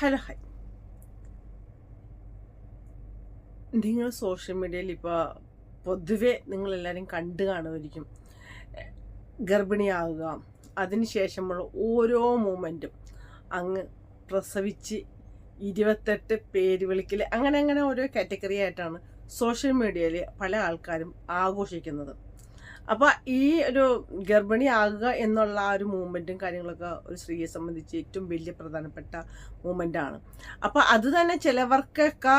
Hello hi നിങ്ങൾ social മീഡിയയിൽ ഇപ്പോൾ പൊതുവെ നിങ്ങളെല്ലാവരും കണ്ടു കാണുമായിരിക്കും. ഗർഭിണിയാവുക അതിനുശേഷമുള്ള ഓരോ മൂമെന്റും അങ്ങ് പ്രസവിച്ച് ഇരുപത്തെട്ട് പേര് വിളിക്കൽ അങ്ങനെ അങ്ങനെ ഓരോ കാറ്റഗറി ആയിട്ടാണ് സോഷ്യൽ മീഡിയയിൽ പല ആൾക്കാരും ആഘോഷിക്കുന്നത്. അപ്പോൾ ഈ ഒരു ഗർഭിണി ആകുക എന്നുള്ള ആ ഒരു മൂവ്മെന്റും കാര്യങ്ങളൊക്കെ ഒരു സ്ത്രീയെ സംബന്ധിച്ച് ഏറ്റവും വലിയ പ്രധാനപ്പെട്ട മൂമെന്റാണ് അപ്പോൾ അത് തന്നെ ചിലവർക്കൊക്കെ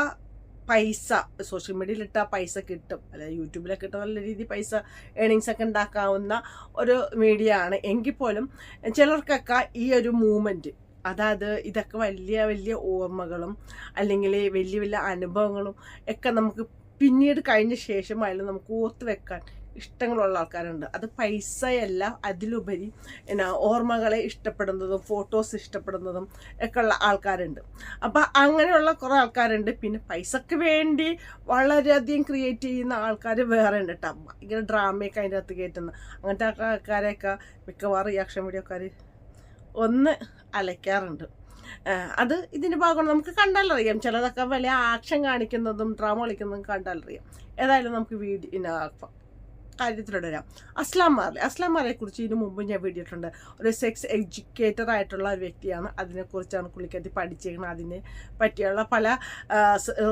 പൈസ സോഷ്യൽ മീഡിയയിൽ ഇട്ടാൽ പൈസ കിട്ടും. അല്ല യൂട്യൂബിലൊക്കെ ഇട്ട നല്ല രീതിയിൽ പൈസ ഏണിങ്സ് ഒക്കെ ഉണ്ടാക്കാവുന്ന ഒരു മീഡിയ ആണ്. എങ്കിൽ പോലും ചിലർക്കൊക്കെ ഈ ഒരു മൂവ്മെന്റ് അതായത് ഇതൊക്കെ വലിയ വലിയ ഓർമ്മകളും അല്ലെങ്കിൽ വലിയ വലിയ അനുഭവങ്ങളും ഒക്കെ നമുക്ക് പിന്നീട് കഴിഞ്ഞ ശേഷമായാലും നമുക്ക് ഓർത്ത് വെക്കാൻ ഇഷ്ടങ്ങളുള്ള ആൾക്കാരുണ്ട്. അത് പൈസയല്ല അതിലുപരി എന്നാ ഓർമ്മകളെ ഇഷ്ടപ്പെടുന്നതും ഫോട്ടോസ് ഇഷ്ടപ്പെടുന്നതും ഒക്കെ ഉള്ള ആൾക്കാരുണ്ട്. അപ്പം അങ്ങനെയുള്ള കുറേ ആൾക്കാരുണ്ട്. പിന്നെ പൈസക്ക് വേണ്ടി വളരെയധികം ക്രിയേറ്റ് ചെയ്യുന്ന ആൾക്കാർ വേറെ ഉണ്ട് കേട്ടോ ഭയങ്കര ഡ്രാമയൊക്കെ അതിന്റെ അകത്ത് കയറ്റുന്ന അങ്ങനത്തെ ആൾക്കാരെയൊക്കെ മിക്കവാറും റിയാക്ഷൻ വീഡിയോക്കാർ ഒന്ന് അലയ്ക്കാറുണ്ട്. അത് ഇതിന്റെ ഭാഗമാണ്. നമുക്ക് കണ്ടാലറിയാം. ചിലതൊക്കെ വലിയ ആക്ഷൻ കാണിക്കുന്നതും ഡ്രാമ കളിക്കുന്നതും കണ്ടാലറിയാം. ഏതായാലും നമുക്ക് വീഡിയോ കാര്യത്തിലൂടെ വരാം അസ്ലാം മാർലി അസ്ലാം മാറിയെ കുറിച്ച് ഇതിനു മുമ്പ് ഞാൻ വീടിയിട്ടുണ്ട് ഒരു സെക്സ് എഡ്യൂക്കേറ്റർ ആയിട്ടുള്ള ഒരു വ്യക്തിയാണ്. അതിനെക്കുറിച്ചാണ് കുളിക്കാറ്റി പഠിച്ചിരിക്കുന്നത് അതിനെ പറ്റിയുള്ള പല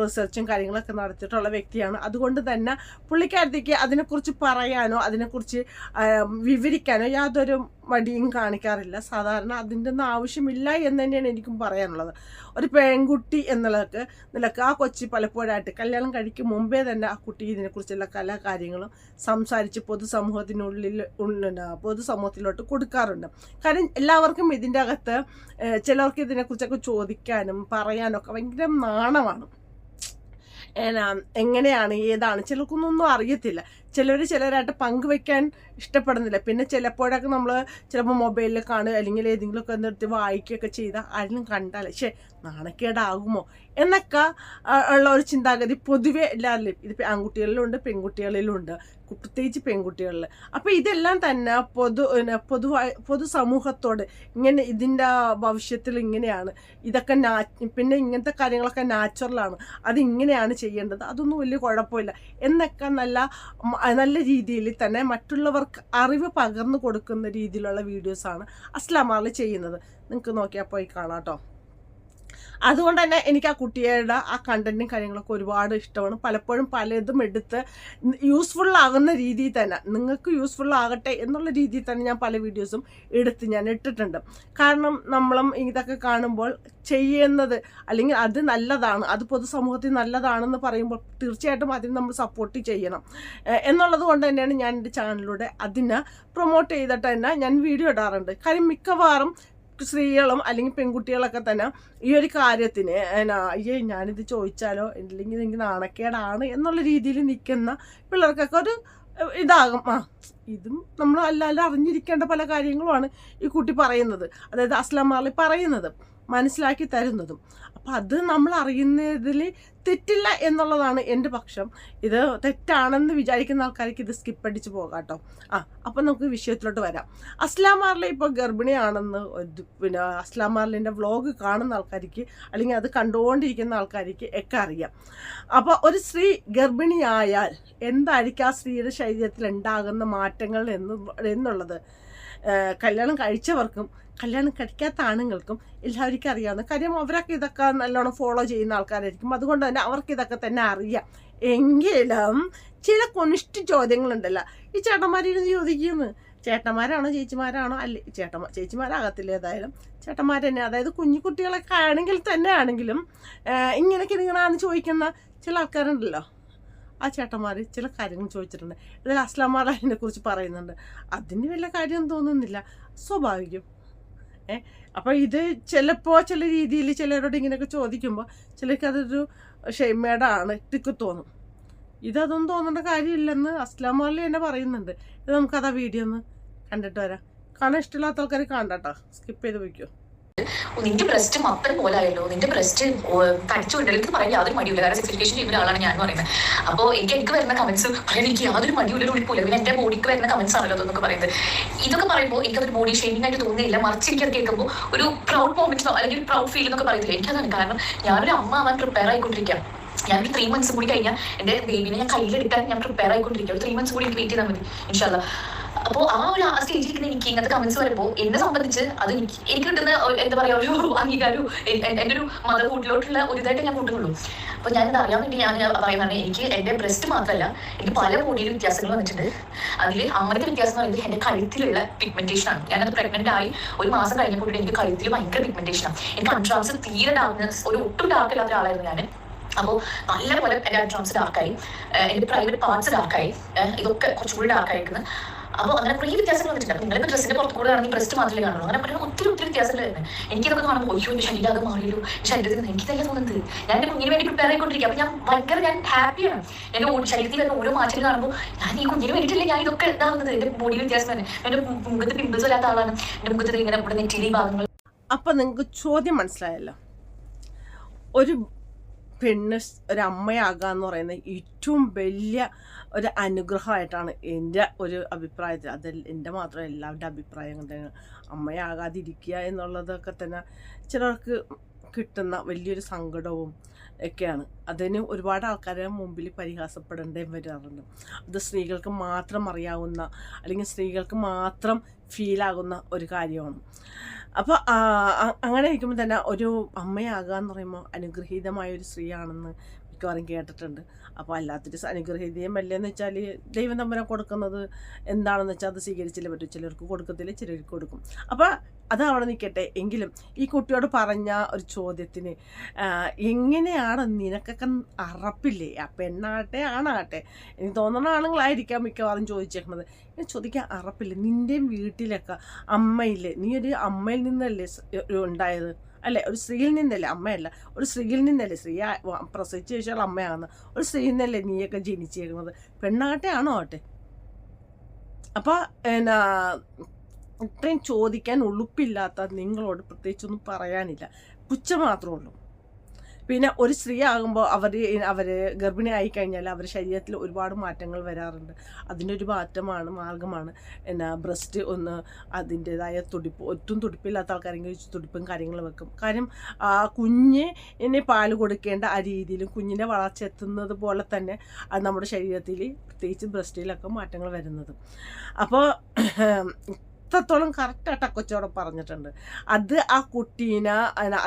റിസർച്ചും കാര്യങ്ങളൊക്കെ നടത്തിയിട്ടുള്ള വ്യക്തിയാണ്. അതുകൊണ്ട് തന്നെ പുള്ളിക്കാരത്തേക്ക് അതിനെക്കുറിച്ച് പറയാനോ അതിനെക്കുറിച്ച് വിവരിക്കാനോ യാതൊരു മടിയും കാണിക്കാറില്ല. സാധാരണ അതിന്റെ ഒന്നും ആവശ്യമില്ല എന്ന് തന്നെയാണ് എനിക്കും പറയാനുള്ളത്. ഒരു പെൺകുട്ടി എന്നുള്ളതൊക്കെ നിലയ്ക്ക് ആ കൊച്ചി പലപ്പോഴായിട്ട് കല്യാണം കഴിക്കും മുമ്പേ തന്നെ ആ കുട്ടി ഇതിനെക്കുറിച്ചുള്ള കല കാര്യങ്ങളും സംസാരിച്ച് പൊതുസമൂഹത്തിനുള്ളിൽ പൊതുസമൂഹത്തിലോട്ട് കൊടുക്കാറുണ്ട്. കാരണം എല്ലാവർക്കും ഇതിന്റെ അകത്ത് ചിലർക്ക് ഇതിനെക്കുറിച്ചൊക്കെ ചോദിക്കാനും പറയാനൊക്കെ ഭയങ്കര നാണമാണ്. എങ്ങനെയാണ് ഏതാണ് ചിലർക്കൊന്നും അറിയത്തില്ല. ചിലർ ചിലരായിട്ട് പങ്കുവെക്കാൻ ഇഷ്ടപ്പെടുന്നില്ല. പിന്നെ ചിലപ്പോഴൊക്കെ നമ്മൾ ചിലപ്പോൾ മൊബൈലിൽ കാണുക അല്ലെങ്കിൽ ഏതെങ്കിലുമൊക്കെ നിർത്തി വായിക്കുകയൊക്കെ ചെയ്താൽ ആരെങ്കിലും കണ്ടാൽ പക്ഷേ നാണക്കേടാകുമോ? എന്നൊക്കെ ഉള്ള ഒരു ചിന്താഗതി പൊതുവെ എല്ലാവരിലും ഇത് ആൺകുട്ടികളിലുണ്ട് പെൺകുട്ടികളിലുണ്ട് പ്രത്യേകിച്ച് പെൺകുട്ടികളിൽ അപ്പോൾ ഇതെല്ലാം തന്നെ പൊതു പൊതുവായി പൊതുസമൂഹത്തോട് ഇങ്ങനെ ഇതിന്റെ ഭവിഷ്യത്തിൽ ഇങ്ങനെയാണ്. ഇതൊക്കെ നാ പിന്നെ ഇങ്ങനത്തെ കാര്യങ്ങളൊക്കെ നാച്ചുറലാണ് അത് ഇങ്ങനെയാണ് ചെയ്യേണ്ടത്. അതൊന്നും വലിയ കുഴപ്പമില്ല. എന്നൊക്കെ നല്ല നല്ല രീതിയിൽ തന്നെ മറ്റുള്ളവർക്ക് അറിവ് പകർന്നു കൊടുക്കുന്ന രീതിയിലുള്ള വീഡിയോസാണ് അസ്ലാമാറിൽ ചെയ്യുന്നത്. നിങ്ങൾക്ക് നോക്കിയാൽ പോയി കാണാം കേട്ടോ അതുകൊണ്ട് തന്നെ എനിക്ക് ആ കുട്ടിയുടെ ആ കണ്ടന്റും കാര്യങ്ങളൊക്കെ ഒരുപാട് ഇഷ്ടമാണ്. പലപ്പോഴും പലതും എടുത്ത് യൂസ്ഫുൾ ആകുന്ന രീതിയിൽ തന്നെ നിങ്ങൾക്ക് യൂസ്ഫുൾ ആകട്ടെ എന്നുള്ള രീതിയിൽ തന്നെ ഞാൻ പല വീഡിയോസും എടുത്ത് ഞാൻ ഇട്ടിട്ടുണ്ട്. കാരണം നമ്മളും ഇതൊക്കെ കാണുമ്പോൾ ചെയ്യുന്നത് അല്ലെങ്കിൽ അത് നല്ലതാണ് അത് പൊതുസമൂഹത്തിൽ നല്ലതാണെന്ന് പറയുമ്പോൾ തീർച്ചയായിട്ടും അതിന് നമ്മൾ സപ്പോർട്ട് ചെയ്യണം. എന്നുള്ളത് കൊണ്ട് തന്നെയാണ് ഞാൻ എന്റെ ചാനലിലൂടെ അതിനെ പ്രൊമോട്ട് ചെയ്തിട്ട് തന്നെ ഞാൻ വീഡിയോ ഇടാറുണ്ട്. കാര്യം മിക്കവാറും സ്ത്രീകളും അല്ലെങ്കിൽ പെൺകുട്ടികളൊക്കെ തന്നെ ഈ ഒരു കാര്യത്തിന് എന്നാ അയ്യേ ഞാനിത് ചോദിച്ചാലോ? അല്ലെങ്കിൽ എനിക്ക് നാണക്കേടാണ് എന്നുള്ള രീതിയിൽ നിൽക്കുന്ന പിള്ളേർക്കൊക്കെ ഒരു ഇതാകും. ആ ഇതും നമ്മൾ അല്ലാതെ അറിഞ്ഞിരിക്കേണ്ട പല കാര്യങ്ങളുമാണ് ഈ കുട്ടി പറയുന്നത്. അതായത് അസ്ലാം മാർലി പറയുന്നത്. മനസ്സിലാക്കി തരുന്നതും. അപ്പം അത് നമ്മൾ അറിയുന്നതിൽ തെറ്റില്ല എന്നുള്ളതാണ് എന്റെ പക്ഷം. ഇത് തെറ്റാണെന്ന് വിചാരിക്കുന്ന ആൾക്കാർക്ക് ഇത് സ്കിപ്പ് അടിച്ച് പോകാം കേട്ടോ ആ അപ്പം നമുക്ക് വിഷയത്തിലോട്ട് വരാം. അസ്ലാമാറിലെ ഇപ്പോൾ ഗർഭിണിയാണെന്ന് പിന്നെ അസ്ലാമാറിലിന്റെ വ്ളോഗ് കാണുന്ന ആൾക്കാർക്ക് അല്ലെങ്കിൽ അത് കണ്ടുകൊണ്ടിരിക്കുന്ന ആൾക്കാർക്ക് ഒക്കെ അറിയാം. അപ്പോൾ ഒരു സ്ത്രീ ഗർഭിണിയായാൽ എന്തായിരിക്കും ആ സ്ത്രീയുടെ ശരീരത്തിൽ ഉണ്ടാകുന്ന മാറ്റങ്ങൾ എന്ന് എന്നുള്ളത്? കല്യാണം കഴിച്ചവർക്കും കല്യാണം കഴിക്കാത്ത ആണുങ്ങൾക്കും എല്ലാവർക്കും അറിയാവുന്ന കാര്യം അവരൊക്കെ ഇതൊക്കെ നല്ലോണം ഫോളോ ചെയ്യുന്ന ആൾക്കാരായിരിക്കും. അതുകൊണ്ട് തന്നെ അവർക്ക് ഇതൊക്കെ തന്നെ അറിയാം. എങ്കിലും ചില കൊനിഷ്ഠ ചോദ്യങ്ങളുണ്ടല്ലോ. ഈ ചേട്ടന്മാരിരുന്ന് ചോദിക്കുന്നു. ചേട്ടന്മാരാണോ ചേച്ചിമാരാണോ? അല്ലേ ചേട്ടന്മാ ചേച്ചിമാരാകത്തില്ല ഏതായാലും. ചേട്ടന്മാർ തന്നെ അതായത് കുഞ്ഞു കുട്ടികളൊക്കെ ആണെങ്കിൽ തന്നെ ആണെങ്കിലും ഇങ്ങനെയൊക്കെ നിങ്ങളാന്ന് ചോദിക്കുന്ന ചില ആൾക്കാരുണ്ടല്ലോ. ആ ചേട്ടന്മാർ ചില കാര്യങ്ങൾ ചോദിച്ചിട്ടുണ്ട്. ഇതിൽ അസ്ലാമാർ അതിനെ കുറിച്ച് പറയുന്നുണ്ട്. അതിന് വലിയ കാര്യം തോന്നുന്നില്ല. സ്വാഭാവികം. ഏ അപ്പോൾ ഇത് ചിലപ്പോൾ ചില രീതിയിൽ ചിലരോട് ഇങ്ങനെയൊക്കെ ചോദിക്കുമ്പോൾ ചിലർക്ക് അതൊരു ഷെയ്മേടാണ് ഇതൊക്കെ തോന്നും. ഇതൊന്നും തോന്നേണ്ട കാര്യമില്ലെന്ന് അസ്ലാം തന്നെ പറയുന്നുണ്ട്. ഇത് നമുക്കത് ആ വീഡിയോ ഒന്ന് കണ്ടിട്ട് വരാം. കാണാൻ ഇഷ്ടമില്ലാത്ത ആൾക്കാർ കാണണ്ട സ്കിപ്പ് ചെയ്ത് വയ്ക്കുമോ "ഓ, നിന്റെ ബ്രസ്റ്റ് മത്തൻ പോലായല്ലോ. നിന്റെ ബ്രസ്റ്റ് തടിച്ചു എനിക്ക് പറയാൻ യാതൊരു മടിയില്ല കാരണം സെക്സിഫിക്കേഷൻ ചെയ്യുന്ന ഒരാളാണ് ഞാൻ പറയുന്നത്. അപ്പോൾ എനിക്ക് എനിക്ക് വരുന്ന കമന്റ്സ് പറയാൻ എനിക്ക് യാതൊരു മടിയുള്ള ഒരു പിന്നെ എന്റെ ബോഡിക്ക് വരുന്ന കമന്റ്സ് ആണല്ലോ അതൊക്കെ പറയുന്നത്. ഇതൊക്കെ പറയുമ്പോൾ എനിക്ക് അതൊരു ബോഡി ഷെയ്മിംഗ് ആയിട്ട് തോന്നുന്നില്ല. മറിച്ച് എനിക്ക് അത് കേൾക്കുമ്പോൾ ഒരു പ്രൗഡ് മോമെന്റ്സോ അല്ലെങ്കിൽ ഒരു പ്രൗഡ് ഫീൽ എന്നൊക്കെ പറയത്തില്ല. എനിക്കതാണ് കാരണം ഞാനൊരു അമ്മ ആവാൻ പ്രിപ്പയർ ആയിക്കൊണ്ടിരിക്കാം. ഞാനൊരു ത്രീ മന്ത്സ് കൂടി കഴിഞ്ഞാൽ എന്റെ ബേബിനെ ഞാൻ കയ്യിലെടുക്കാൻ ഞാൻ പ്രിപ്പയർ ആയിക്കൊണ്ടിരിക്കുക ഒരു ത്രീ മന്ത്സ് കൂടി എനിക്ക് വെയിറ്റ് ചെയ്താൽ മതി. ഇൻഷാല്ല അപ്പോൾ ആ ഒരു ആ സ്റ്റേജിൽ എനിക്ക് ഇങ്ങനത്തെ കമന്റ്സ് വരുമ്പോൾ എന്നെ സംബന്ധിച്ച് അത് എനിക്ക് എനിക്ക് കിട്ടുന്ന എന്താ പറയാ ഒരു അംഗീകാരവും എന്റെ ഒരു മദർ കൂട്ടിലോട്ടുള്ള ഒരു ഇതായിട്ട് ഞാൻ കൂട്ടുന്നുള്ളൂ. അപ്പോൾ ഞാൻ അറിയാൻ വേണ്ടി ഞാൻ പറയുന്നതാണ് എനിക്ക് എന്റെ ബ്രസ്റ്റ് മാത്രമല്ല എനിക്ക് പല ബോഡിയിലും വ്യത്യാസങ്ങൾ വന്നിട്ടുണ്ട്. അതിൽ ആദ്യത്തെ വ്യത്യാസം എന്ന് പറയുന്നത് എന്റെ കഴുത്തിലുള്ള പിഗ്മെന്റേഷൻ ആണ്. ഞാനത് പ്രഗ്നന്റ് ആയി ഒരു മാസം കഴിഞ്ഞപ്പോൾ എനിക്ക് കഴുത്തിൽ ഭയങ്കര പിഗ്മെന്റേഷൻ ആണ്. എനിക്ക് അൺട്രാംസ് തീരെ ഡാർക്ക്നെസ് ഒരു ഒട്ടും ഡാർക്ക് ഇല്ലാത്ത ഒരാളായിരുന്നു ഞാൻ അപ്പോൾ നല്ലപോലെ എന്റെ അഡ്വാൻസ് ഡാർക്കായി എന്റെ പ്രൈവറ്റ് പാർട്സ് ഡാർക്കായി ഇതൊക്കെ കുറച്ചുകൂടി ഡാർക്കായിരിക്കുന്നു അപ്പോൾ അങ്ങനെ കുറേ വ്യത്യാസങ്ങൾ വന്നിട്ടുണ്ട്. നിങ്ങളിപ്പോൾ ഡ്രസ്സിന്റെ പുറത്ത് കൂടെ ആണെങ്കിൽ ബ്രസ്റ്റ് മാത്രമേ കാണുള്ളൂ. അങ്ങനെ പറഞ്ഞാൽ ഒത്തിരി ഒത്തിരി വ്യത്യാസങ്ങൾ വരുന്നത് എനിക്കിതൊക്കെ കാണുമ്പോൾ ഒയ്യോ എന്റെ ശരീരം അത് മാറിയല്ലോ. ശരീരത്തിൽ എനിക്കിതല്ല തോന്നുന്നത്. ഞാൻ എന്റെ കുഞ്ഞിന് വേണ്ടി പ്രിപ്പയർ ആയിക്കൊണ്ടിരിക്കുക. അപ്പോൾ ഞാൻ ഭയങ്കര ഞാൻ ഹാപ്പിയാണ് എന്റെ ശരീരത്തിൽ വരുന്ന ഓരോ മാറ്റങ്ങൾ കാണുമ്പോൾ ഞാൻ ഈ കുഞ്ഞിന് വേണ്ടിയിട്ടില്ല ഞാൻ ഇതൊക്കെ ഇതാവുന്നത്? എന്റെ ബോഡി വ്യത്യാസം തന്നെ എന്റെ മുഖത്ത് പിമ്പിൾസ് വരാത്ത ആളാണ്. എന്റെ മുഖത്ത് ഇങ്ങനെ ഇവിടെ ഈ ഭാഗങ്ങൾ. അപ്പം നിങ്ങൾക്ക് ചോദ്യം മനസ്സിലായല്ലോ. ഒരു പെണ്ണ് ഒരമ്മയാകുക ഒരു എന്ന് പറയുന്നത് ഏറ്റവും വലിയ ഒരു അനുഗ്രഹമായിട്ടാണ് എന്റെ ഒരു അഭിപ്രായത്തിൽ. അത് എന്റെ മാത്രം എല്ലാവരുടെ അഭിപ്രായം തന്നെയാണ്. അമ്മയാകാതിരിക്കുക എന്നുള്ളതൊക്കെ തന്നെ ചിലർക്ക് കിട്ടുന്ന വലിയൊരു സങ്കടവും ഒക്കെയാണ്. അതിന് ഒരുപാട് ആൾക്കാരെ മുമ്പിൽ പരിഹാസപ്പെടേണ്ടതും വരാറുണ്ട്. അത് സ്ത്രീകൾക്ക് മാത്രം അറിയാവുന്ന അല്ലെങ്കിൽ സ്ത്രീകൾക്ക് മാത്രം ഫീലാകുന്ന ഒരു കാര്യമാണ്. അപ്പോൾ അങ്ങനെ ഇരിക്കുമ്പോൾ തന്നെ ഒരു അമ്മയാകുക എന്ന് പറയുമ്പോൾ അനുഗ്രഹീതമായ ഒരു സ്ത്രീയാണെന്ന് മിക്കവാറും കേട്ടിട്ടുണ്ട്. അപ്പോൾ അല്ലാത്തൊരു അനുഗ്രഹീതയും അല്ലേന്ന് വെച്ചാൽ ദൈവം തമ്പുരാൻ കൊടുക്കുന്നത് എന്താണെന്ന് വെച്ചാൽ അത് സ്വീകരിച്ചില്ല പറ്റും ചിലർക്ക് കൊടുക്കത്തില്ല ചിലർക്ക് കൊടുക്കും. അപ്പോൾ അത് അവിടെ നിൽക്കട്ടെ. എങ്കിലും ഈ കുട്ടിയോട് പറഞ്ഞ ഒരു ചോദ്യത്തിന് എങ്ങനെയാണ് നിനക്കൊക്കെ അറപ്പില്ലേ? ആ പെണ്ണാട്ടെ ആണാട്ടെ എനിക്ക് തോന്നുന്ന ആണുങ്ങളായിരിക്കാം മിക്കവാറും ചോദിച്ചേക്കുന്നത് ഞാൻ ചോദിക്കാൻ അറപ്പില്ലേ? നിന്റെയും വീട്ടിലൊക്കെ അമ്മയില്ലേ? നീ ഒരു അമ്മയിൽ നിന്നല്ലേ ഉണ്ടായത്? അല്ലേ? ഒരു സ്ത്രീയിൽ നിന്നല്ലേ അമ്മയല്ല. ഒരു സ്ത്രീയിൽ നിന്നല്ലേ സ്ത്രീ പ്രസവിച്ച് ചോദിച്ചാൽ അമ്മയാകുന്ന ഒരു സ്ത്രീയിൽ നിന്നല്ലേ നീയൊക്കെ ജനിച്ചേക്കുന്നത്? പെണ്ണാട്ടെ ആണോ ആട്ടെ? അപ്പോൾ എന്നാ ഇത്രയും ചോദിക്കാൻ ഉളുപ്പില്ലാത്ത നിങ്ങളോട് പ്രത്യേകിച്ചൊന്നും പറയാനില്ല. പുച്ഛം മാത്രമേ ഉള്ളൂ. പിന്നെ ഒരു സ്ത്രീ ആകുമ്പോൾ അവർ അവർ ഗർഭിണി ആയി കഴിഞ്ഞാൽ അവരുടെ ശരീരത്തിൽ ഒരുപാട് മാറ്റങ്ങൾ വരാറുണ്ട്. അതിന്റെ ഒരു മാറ്റമാണ് മാർഗമാണ്. എന്നാ ബ്രസ്റ്റ് ഒന്ന് അതിന്റെതായ തുടിപ്പ് ഒട്ടും തുടിപ്പില്ലാത്ത ആൾക്കാരെങ്കിൽ തുടിപ്പും കാര്യങ്ങളും വെക്കും. കാര്യം ആ കുഞ്ഞിനെ പാൽ കൊടുക്കേണ്ട ആ രീതിയിലും കുഞ്ഞിന്റെ വളർച്ച എത്തുന്നത് പോലെ തന്നെ അത് നമ്മുടെ ശരീരത്തിൽ പ്രത്യേകിച്ച് ബ്രസ്റ്റിലൊക്കെ മാറ്റങ്ങൾ വരുന്നത്. അപ്പോൾ ഇത്രത്തോളം കറക്റ്റായിട്ട് കൊച്ചോടെ പറഞ്ഞിട്ടുണ്ട്. അത് ആ കുട്ടീനെ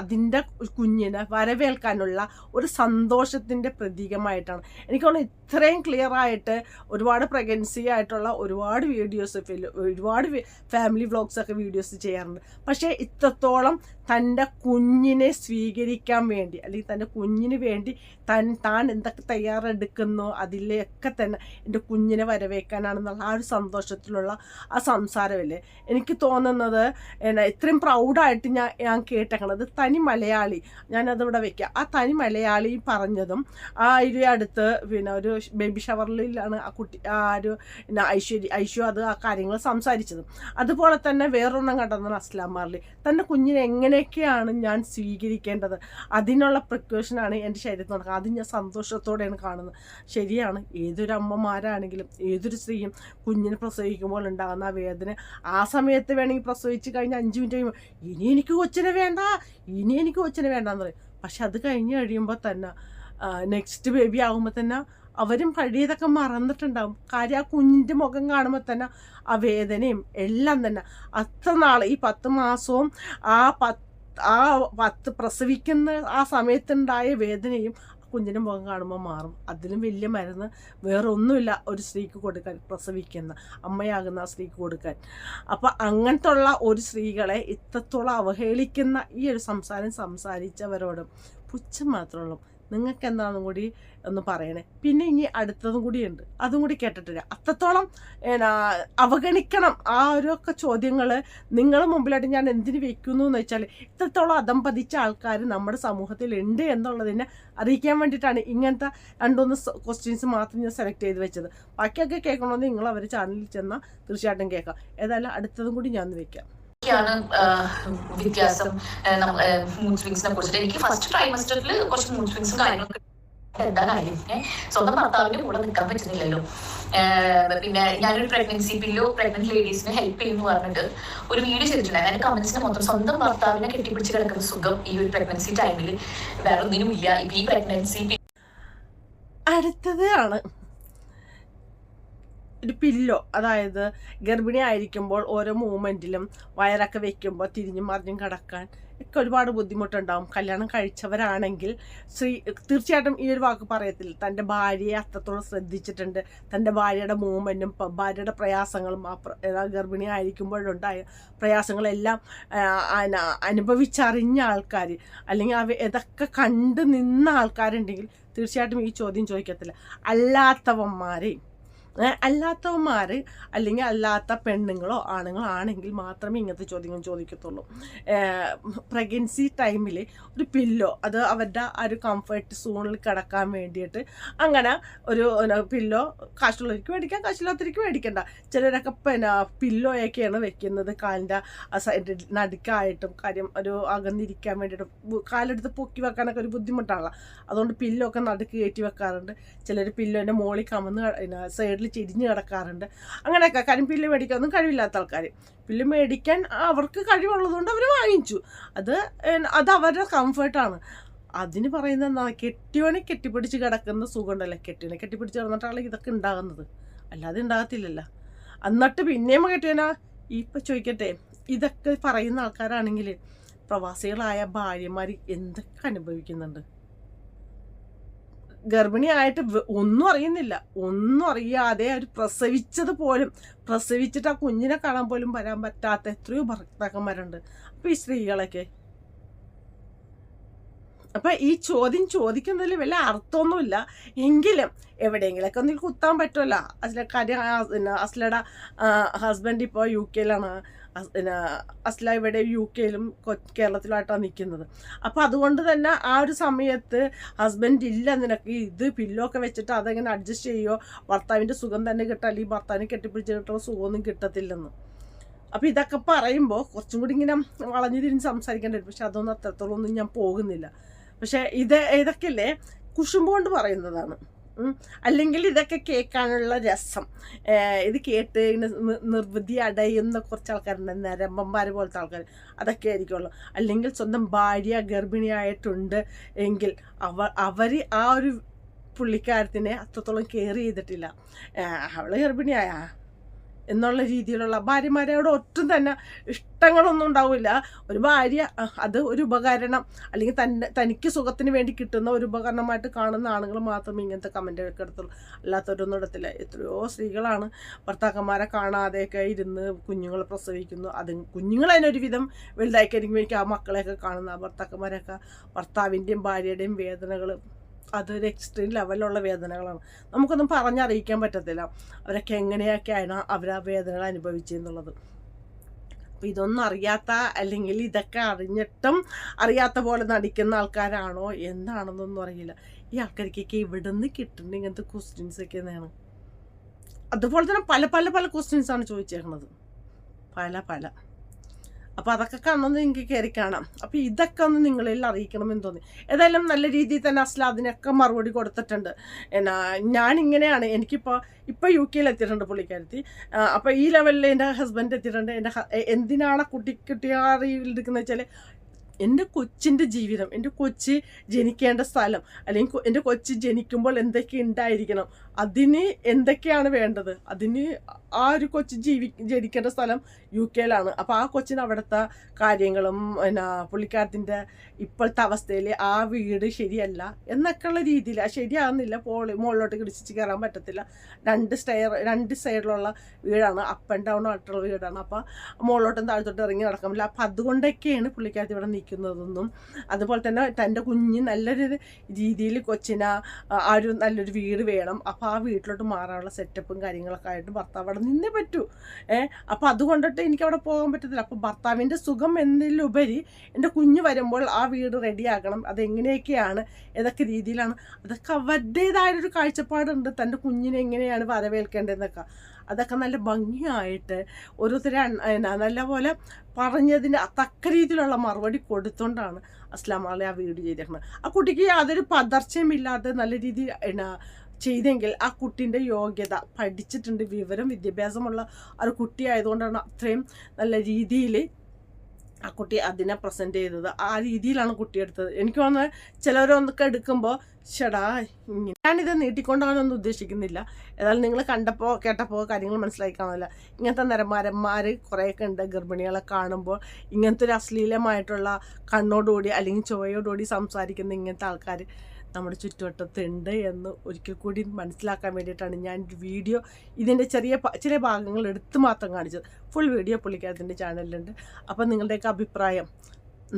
അതിന്റെ കുഞ്ഞിനെ വരവേൽക്കാനുള്ള ഒരു സന്തോഷത്തിന്റെ പ്രതീകമായിട്ടാണ്. എനിക്ക് തോന്നുന്നു ഇത്രയും ക്ലിയർ ആയിട്ട് ഒരുപാട് പ്രഗ്നൻസി ആയിട്ടുള്ള ഒരുപാട് വീഡിയോസ് ഒരുപാട് ഫാമിലി വ്ളോഗ്സൊക്കെ വീഡിയോസ് ചെയ്യാറുണ്ട്. പക്ഷേ ഇത്രത്തോളം തന്റെ കുഞ്ഞിനെ സ്വീകരിക്കാൻ വേണ്ടി അല്ലെങ്കിൽ തന്റെ കുഞ്ഞിന് വേണ്ടി തൻ താൻ എന്തൊക്കെ തയ്യാറെടുക്കുന്നോ അതിലെയൊക്കെ തന്നെ എന്റെ കുഞ്ഞിനെ വരവേക്കാനാണെന്നുള്ള ആ ഒരു സന്തോഷത്തിലുള്ള ആ സംസാരമില്ലേ. എനിക്ക് തോന്നുന്നത് എന്നാ ഇത്രയും പ്രൗഡായിട്ട് ഞാൻ ഞാൻ കേട്ടേക്കണത് തനി മലയാളി ഞാനതിവിടെ വെക്കുക ആ തനി മലയാളി പറഞ്ഞതും ആ ഒരു അടുത്ത് പിന്നെ ഒരു ബേബി ഷവറിലാണ് ആ കുട്ടി ആ ഒരു ഐശ്വര്യ ഐശ്വര്യ അത് ആ കാര്യങ്ങൾ സംസാരിച്ചതും. അതുപോലെ തന്നെ വേറൊരെണ്ണം കണ്ടെന്നാണ് അസ്ലാം മാർലി. തന്റെ കുഞ്ഞിനെ എങ്ങനെയൊക്കെയാണ് ഞാൻ സ്വീകരിക്കേണ്ടത്. അതിനുള്ള പ്രിക്കോഷനാണ് എന്റെ ശരീരത്തിൽ നടക്കുക അത് ഞാൻ സന്തോഷത്തോടെയാണ് കാണുന്നത്. ശരിയാണ് ഏതൊരു അമ്മമാരാണെങ്കിലും ഏതൊരു സ്ത്രീയും കുഞ്ഞിനെ പ്രസവിക്കുമ്പോൾ ഉണ്ടാകുന്ന ആ വേദന ആ സമയത്ത് വേണമെങ്കിൽ പ്രസവിച്ച് കഴിഞ്ഞ് അഞ്ച് മിനിറ്റ് കഴിയുമ്പോൾ ഇനി എനിക്ക് കൊച്ചിനെ വേണ്ട ഇനി എനിക്ക് കൊച്ചിനെ വേണ്ടെന്ന് പറയും. പക്ഷെ അത് കഴിഞ്ഞ് കഴിയുമ്പോൾ തന്നെ നെക്സ്റ്റ് ബേബി ആകുമ്പോൾ തന്നെ അവരും പഴയതൊക്കെ മറന്നിട്ടുണ്ടാവും. കാര്യം ആ കുഞ്ഞിന്റെ മുഖം കാണുമ്പോൾ തന്നെ ആ വേദനയും എല്ലാം തന്നെ. അത്ര നാൾ ഈ പത്ത് മാസവും ആ പത്ത് ആ പത്ത് പ്രസവിക്കുന്ന ആ സമയത്തുണ്ടായ വേദനയും കുഞ്ഞിന്റെ മുഖം കാണുമ്പോൾ മാറും. അതിലും വലിയ മരുന്ന് വേറെ ഒന്നുമില്ല ഒരു സ്ത്രീക്ക് കൊടുക്കാൻ പ്രസവിക്കുന്ന അമ്മയാകുന്ന ആ സ്ത്രീക്ക് കൊടുക്കാൻ. അപ്പോൾ അങ്ങനത്തെ ഉള്ള ഒരു സ്ത്രീകളെ ഇത്രത്തോളം അവഹേളിക്കുന്ന ഈ ഒരു സംസാരം സംസാരിച്ചവരോടും പുച്ഛം മാത്രമേ ഉള്ളൂ നിങ്ങൾക്ക് എന്താണെന്നും കൂടി ഒന്ന് പറയണേ. പിന്നെ ഇനി അടുത്തതും കൂടിയുണ്ട് അതും കൂടി കേട്ടിട്ടില്ല. അത്രത്തോളം അവഗണിക്കണം ആ ഓരോക്കെ ചോദ്യങ്ങൾ നിങ്ങളുടെ മുമ്പിലായിട്ട് ഞാൻ എന്തിനു വെക്കുന്നു എന്ന് വെച്ചാൽ ഇത്രത്തോളം അതം പതിച്ച ആൾക്കാർ നമ്മുടെ സമൂഹത്തിൽ ഉണ്ട് എന്നുള്ളതിനെ അറിയിക്കാൻ വേണ്ടിയിട്ടാണ് ഇങ്ങനത്തെ രണ്ടുമൂന്ന് ക്വസ്റ്റ്യൻസ് മാത്രം ഞാൻ സെലക്ട് ചെയ്ത് വെച്ചത്. ബാക്കിയൊക്കെ കേൾക്കണമെന്ന് നിങ്ങൾ അവർ ചാനലിൽ ചെന്നാൽ തീർച്ചയായിട്ടും കേൾക്കാം. ഏതായാലും അടുത്തതും കൂടി ഞാൻ വെക്കാം. ാണ് വ്യത്യാസം. മൂഡ് സ്വിങ്സിനെ കുറിച്ചിട്ട്. എനിക്ക് ഫസ്റ്റ് ട്രൈമസ്റ്ററിൽ കുറച്ച് മൂഡ് സ്വിങ്സും കാര്യങ്ങളൊക്കെ സ്വന്തം ഭർത്താവിന്റെ കൂടെ നിൽക്കാൻ പറ്റുന്നില്ലല്ലോ. പിന്നെ ഞാനൊരു പ്രഗ്നൻസി പില്ലോ പ്രഗ്നന്റ് ലേഡീസിനെ ഹെൽപ്പ് ചെയ്യുമെന്ന് പറഞ്ഞിട്ട് ഒരു വീഡിയോ ചെയ്തിട്ടുണ്ടായിരുന്നു. അതിന്റെ കമന്റ്സിന് മൊത്തം സ്വന്തം ഭർത്താവിനെ കെട്ടിപ്പിടിച്ച് കിടക്കുന്ന സുഖം ഈ ഒരു പ്രഗ്നൻസി ടൈമിൽ വേറെ ഒന്നിനും ഇല്ല ഈ പ്രഗ്നൻസി അടുത്തത് ആണ്. ഒരു പില്ലോ അതായത് ഗർഭിണി ആയിരിക്കുമ്പോൾ ഓരോ മൂമെന്റിലും വയറൊക്കെ വെക്കുമ്പോൾ തിരിഞ്ഞും മറിഞ്ഞും കിടക്കാൻ ഒക്കെ ഒരുപാട് ബുദ്ധിമുട്ടുണ്ടാവും. കല്യാണം കഴിച്ചവരാണെങ്കിൽ സ്ത്രീ തീർച്ചയായിട്ടും ഈ ഒരു വാക്ക് പറയത്തില്ല. തന്റെ ഭാര്യയെ അത്രത്തോളം ശ്രദ്ധിച്ചിട്ടുണ്ട്. തന്റെ ഭാര്യയുടെ മൂവ്മെന്റും ഭാര്യയുടെ പ്രയാസങ്ങളും ആ ഗർഭിണി ആയിരിക്കുമ്പോഴുണ്ടായ പ്രയാസങ്ങളെല്ലാം അനുഭവിച്ചറിഞ്ഞ ആൾക്കാർ അല്ലെങ്കിൽ അവ ഇതൊക്കെ കണ്ട് നിന്ന ആൾക്കാരുണ്ടെങ്കിൽ തീർച്ചയായിട്ടും ഈ ചോദ്യം ചോദിക്കത്തില്ല. അല്ലാത്തവന്മാരെ ഏ, അല്ലാത്തവന്മാർ അല്ലെങ്കിൽ അല്ലാത്ത പെണ്ണുങ്ങളോ ആണുങ്ങളോ ആണെങ്കിൽ മാത്രമേ ഇങ്ങനത്തെ ചോദ്യങ്ങൾ ചോദിക്കത്തുള്ളൂ. പ്രഗ്നൻസി ടൈമിൽ ഒരു പില്ലോ അത് അവരുടെ ആ ഒരു കംഫർട്ട് സോണിൽ കിടക്കാൻ വേണ്ടിയിട്ട് അങ്ങനെ ഒരു പില്ലോ കാശുള്ളവർക്ക് മേടിക്കാം കാശില്ലാത്തവർക്ക് മേടിക്കണ്ട. ചിലരൊക്കെ പിന്നെ പില്ലോയൊക്കെയാണ് വെക്കുന്നത്. കാലിന്റെ ആ സൈഡ് നടുക്കായിട്ടും കാര്യം ഒരു അകന്നിരിക്കാൻ വേണ്ടിയിട്ട് കാലെടുത്ത് പൊക്കി വെക്കാനൊക്കെ ഒരു ബുദ്ധിമുട്ടാണല്ലോ. അതുകൊണ്ട് പില്ലോ ഒക്കെ നടുക്ക് കയറ്റി വെക്കാറുണ്ട്. ചിലർ പില്ലോന്റെ മുകളിൽ കമന്ന് സൈഡിൽ ചെരിഞ്ഞ് കിടക്കാറുണ്ട്. അങ്ങനെയൊക്കെ കാര്യം പില്ല് മേടിക്കാനൊന്നും കഴിവില്ലാത്ത ആൾക്കാർ പില്ല് മേടിക്കാൻ അവർക്ക് കഴിവുള്ളതുകൊണ്ട് അവർ വാങ്ങിച്ചു. അത് അത് അവരുടെ കംഫർട്ടാണ് അതിന് പറയുന്നത് എന്താ? കെട്ടിയോനെ കെട്ടിപ്പിടിച്ച് കിടക്കുന്ന സുഖമുണ്ടല്ലോ. കെട്ടിയോനെ കെട്ടിപ്പിടിച്ച് കിടന്നിട്ടാണ് ഇതൊക്കെ ഉണ്ടാകുന്നത്. അല്ലാതെ ഉണ്ടാകത്തില്ലല്ലോ. എന്നിട്ട് പിന്നെയും കെട്ടിയോനാ ഇപ്പം ചോദിക്കട്ടെ ഇതൊക്കെ പറയുന്ന ആൾക്കാരാണെങ്കിൽ പ്രവാസികളായ ഭാര്യമാർ എന്തൊക്കെ അനുഭവിക്കുന്നുണ്ട്? ഗർഭിണിയായിട്ട് ഒന്നും അറിയുന്നില്ല. ഒന്നും അറിയാതെ അവർ പ്രസവിച്ചത് പോലും പ്രസവിച്ചിട്ട് ആ കുഞ്ഞിനെ കാണാൻ പോലും വരാൻ പറ്റാത്ത എത്രയോ ഭർത്താക്കന്മാരുണ്ട്. അപ്പം ഈ സ്ത്രീകളൊക്കെ? അപ്പൊ ഈ ചോദ്യം ചോദിക്കുന്നതിൽ വലിയ അർത്ഥമൊന്നുമില്ല. എങ്കിലും എവിടെയെങ്കിലൊക്കെ ഒന്നിൽ കുത്താൻ പറ്റുമല്ലോ. അസ്ല കാര്യം പിന്നെ അസ്ലയുടെ ഹസ്ബൻഡ് ഇപ്പോൾ യു കെയിലാണ് പിന്നെ അസ്ല ഇവിടെ യു കെയിലും കേരളത്തിലായിട്ടാണ് നിൽക്കുന്നത് അപ്പോൾ അതുകൊണ്ട് തന്നെ ആ ഒരു സമയത്ത് ഹസ്ബൻഡ് ഇല്ല നിനക്ക് ഇത് പില്ലോ ഒക്കെ വെച്ചിട്ട് അതെങ്ങനെ അഡ്ജസ്റ്റ് ചെയ്യുമോ ഭർത്താവിന്റെ സുഖം തന്നെ കിട്ടുക അല്ലെങ്കിൽ ഭർത്താവിനെ കെട്ടിപ്പിടിച്ച് കിട്ടുന്ന സുഖമൊന്നും കിട്ടത്തില്ലെന്ന്. അപ്പോൾ ഇതൊക്കെ പറയുമ്പോൾ കുറച്ചും കൂടി ഇങ്ങനെ വളഞ്ഞു തിരിഞ്ഞ് സംസാരിക്കേണ്ടി വരും. പക്ഷെ അതൊന്നും അത്രത്തോളം ഒന്നും ഞാൻ പോകുന്നില്ല. പക്ഷേ ഇത് ഇതൊക്കെയല്ലേ കുശുമ്പ് കൊണ്ട് പറയുന്നതാണ്. അല്ലെങ്കിൽ ഇതൊക്കെ കേൾക്കാനുള്ള രസം. ഇത് കേട്ട് നിർവൃതി അടയുന്ന കുറച്ച് ആൾക്കാരുണ്ട്. നരമ്പന്മാർ പോലത്തെ ആൾക്കാർ അതൊക്കെ ആയിരിക്കുള്ളൂ. അല്ലെങ്കിൽ സ്വന്തം ഭാര്യ ഗർഭിണിയായിട്ടുണ്ട് എങ്കിൽ അവ അവർ ആ ഒരു പുള്ളിക്കാരത്തിനെ അത്രത്തോളം കെയർ ചെയ്തിട്ടില്ല. അവൾ ഗർഭിണിയായ. എന്നുള്ള രീതിയിലുള്ള ഭാര്യമാരോട് ഒട്ടും തന്നെ ഇഷ്ടങ്ങളൊന്നും ഉണ്ടാവില്ല. ഒരു ഭാര്യ അത് ഒരു ഉപകരണം അല്ലെങ്കിൽ തന്നെ തനിക്ക് സുഖത്തിന് വേണ്ടി കിട്ടുന്ന ഒരു ഉപകരണമായിട്ട് കാണുന്ന ആണുങ്ങൾ മാത്രമേ ഇങ്ങനത്തെ കമന്റൊക്കെ എടുത്തുള്ളൂ. അല്ലാത്തവരൊന്നും ഇടത്തില്ല. എത്രയോ സ്ത്രീകളാണ് ഭർത്താക്കന്മാരെ കാണാതെയൊക്കെ ഇരുന്ന് കുഞ്ഞുങ്ങളെ പ്രസവിക്കുന്നു. അത് കുഞ്ഞുങ്ങൾ അതിനൊരുവിധം വലുതായിക്കരിക്കുമ്പോഴേക്കും വലുതായി ആ മക്കളെയൊക്കെ കാണുന്ന ആ ഭർത്താക്കന്മാരൊക്കെ ഭർത്താവിന്റെയും ഭാര്യയുടെയും വേദനകൾ അതൊരു എക്സ്ട്രീം ലെവലിലുള്ള വേദനകളാണ്. നമുക്കൊന്നും പറഞ്ഞറിയിക്കാൻ പറ്റത്തില്ല. അവരൊക്കെ എങ്ങനെയൊക്കെയാണ് അവർ ആ വേദനകൾ അനുഭവിച്ചെന്നുള്ളത് അപ്പം ഇതൊന്നും അറിയാത്ത അല്ലെങ്കിൽ ഇതൊക്കെ അറിഞ്ഞിട്ടും അറിയാത്ത പോലെ നടിക്കുന്ന ആൾക്കാരാണോ എന്താണെന്നൊന്നും അറിയില്ല. ഈ ആൾക്കാർക്കൊക്കെ ഇവിടെ നിന്ന് കിട്ടുന്ന ഇങ്ങനത്തെ ക്വസ്റ്റ്യൻസ് ഒക്കെ എന്നാണ് അതുപോലെ തന്നെ പല പല പല ക്വസ്റ്റ്യൻസാണ് ചോദിച്ചേക്കുന്നത് പല പല. അപ്പോൾ അതൊക്കെ കാണുന്നത് നിങ്ങൾക്ക് കയറി കാണാം. അപ്പോൾ ഇതൊക്കെ ഒന്ന് നിങ്ങളിൽ അറിയിക്കണമെന്ന് തോന്നി. ഏതായാലും നല്ല രീതിയിൽ തന്നെ അസ്ല അതിനൊക്കെ മറുപടി കൊടുത്തിട്ടുണ്ട്. എന്നാ ഞാൻ ഇങ്ങനെയാണ് എനിക്കിപ്പോൾ ഇപ്പോൾ യു കെയിൽ എത്തിയിട്ടുണ്ട് പുള്ളിക്കാരത്തി. അപ്പോൾ ഈ ലെവലിൽ എന്റെ ഹസ്ബൻഡ് എത്തിയിട്ടുണ്ട്. എന്റെ എന്തിനാണ് കുട്ടി കുട്ടിയാറിയിൽ എടുക്കുന്നത് വെച്ചാൽ എന്റെ കൊച്ചിന്റെ ജീവിതം എന്റെ കൊച്ച് ജനിക്കേണ്ട സ്ഥലം അല്ലെങ്കിൽ എന്റെ കൊച്ച് ജനിക്കുമ്പോൾ എന്തൊക്കെ ഉണ്ടായിരിക്കണം അതിന് എന്തൊക്കെയാണ് വേണ്ടത്? അതിന് ആ ഒരു കൊച്ച് ജീവി ജനിക്കേണ്ട സ്ഥലം യു കെയിലാണ്. അപ്പോൾ ആ കൊച്ചിന് അവിടുത്തെ കാര്യങ്ങളും പിന്നെ പുള്ളിക്കാരത്തിന്റെ ഇപ്പോഴത്തെ അവസ്ഥയിൽ ആ വീട് ശരിയല്ല എന്നൊക്കെയുള്ള രീതിയിൽ ആ ശരിയാകുന്നില്ല പോളി മുകളിലോട്ട് കിടിച്ചിച്ച് കയറാൻ പറ്റത്തില്ല. രണ്ട് സ്റ്റെയർ രണ്ട് സൈഡിലുള്ള വീടാണ് അപ്പ് ആൻഡ് ഡൗൺ ആയിട്ടുള്ള വീടാണ്. അപ്പോൾ മുകളിലോട്ടും താഴത്തോട്ടും ഇറങ്ങി നടക്കാൻ പറ്റില്ല. അപ്പോൾ അതുകൊണ്ടൊക്കെയാണ് പുള്ളിക്കാരത്തി ഇവിടെ നിൽക്കുന്നതെന്നും അതുപോലെ തന്നെ തന്റെ കുഞ്ഞ് നല്ലൊരു രീതിയിൽ കൊച്ചിന് ആ, ഒരു നല്ലൊരു വീട് വേണം. അപ്പോൾ ആ വീട്ടിലോട്ട് മാറാനുള്ള സെറ്റപ്പും കാര്യങ്ങളൊക്കെ ആയിട്ട് ഭർത്താവ് അവിടെ നിന്നേ പറ്റൂ. ഏഹ് അപ്പോൾ അതുകൊണ്ടിട്ട് എനിക്ക് അവിടെ പോകാൻ പറ്റത്തില്ല. അപ്പോൾ ഭർത്താവിന്റെ സുഖം എന്നതിലുപരി എന്റെ കുഞ്ഞ് വരുമ്പോൾ ആ വീട് റെഡിയാക്കണം അതെങ്ങനെയൊക്കെയാണ് ഏതൊക്കെ രീതിയിലാണ് അതൊക്കെ അവരുടേതായൊരു കാഴ്ചപ്പാടുണ്ട്. തന്റെ കുഞ്ഞിനെ എങ്ങനെയാണ് വരവേൽക്കേണ്ടതെന്നൊക്കെ. അതൊക്കെ നല്ല ഭംഗിയായിട്ട് ഓരോരുത്തരെ നല്ലപോലെ പറഞ്ഞതിന് തക്ക രീതിയിലുള്ള മറുപടി കൊടുത്തോണ്ടാണ് അസ്ലാം ആളെ ആ വീഡിയോ ചെയ്തേക്കുന്നത് ആ കുട്ടിക്ക് യാതൊരു പതർച്ചയുമില്ലാതെ നല്ല രീതിയിൽ എന്നാ ചെയ്തെങ്കിൽ ആ കുട്ടീന്റെ യോഗ്യത പഠിച്ചിട്ടുണ്ട് വിവരം വിദ്യാഭ്യാസമുള്ള ഒരു കുട്ടിയായതുകൊണ്ടാണ് അത്രയും നല്ല രീതിയിൽ ആ കുട്ടി അതിനെ പ്രസന്റ് ചെയ്തത്. ആ രീതിയിലാണ് കുട്ടി എടുത്തത്. എനിക്ക് തോന്നുന്നത് ചിലവരൊന്നൊക്കെ എടുക്കുമ്പോൾ ഷടാ ഇങ്ങനെ. ഞാനിത് നീട്ടിക്കൊണ്ടാകാനൊന്നും ഉദ്ദേശിക്കുന്നില്ല. ഏതായാലും നിങ്ങൾ കണ്ടപ്പോൾ കേട്ടപ്പോൾ കാര്യങ്ങൾ മനസ്സിലാക്കി കാണില്ല ഇങ്ങനത്തെ നരമാരന്മാർ കുറേയൊക്കെ ഉണ്ട് ഗർഭിണികളെ കാണുമ്പോൾ. ഇങ്ങനത്തെ ഒരു അശ്ലീലമായിട്ടുള്ള കണ്ണോടുകൂടി അല്ലെങ്കിൽ ചുവയോടുകൂടി സംസാരിക്കുന്ന ഇങ്ങനത്തെ ആൾക്കാർ നമ്മുടെ ചുറ്റുവട്ടത്തുണ്ട് എന്ന് ഒരിക്കൽ കൂടി മനസ്സിലാക്കാൻ വേണ്ടിയിട്ടാണ് ഞാൻ വീഡിയോ ഇതിന്റെ ചെറിയ ചില ഭാഗങ്ങൾ എടുത്ത് മാത്രം കാണിച്ചത്. ഫുൾ വീഡിയോ പുള്ളിക്കാരത്തിന്റെ ചാനലിലുണ്ട് അപ്പം നിങ്ങളുടെയൊക്കെ അഭിപ്രായം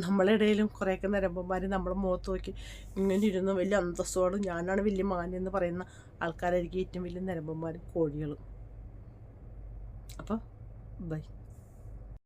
നമ്മളിടയിലും കുറേയൊക്കെ നിരമ്പന്മാർ നമ്മളെ മുഖത്ത് നോക്കി ഇങ്ങനെ ഇരുന്ന് വലിയ അന്തസ്സോടും ഞാനാണ് വലിയ മാനെന്ന് പറയുന്ന ആൾക്കാരായിരിക്കും ഏറ്റവും വലിയ നരമ്പന്മാരും കോഴികളും. അപ്പോൾ ബൈ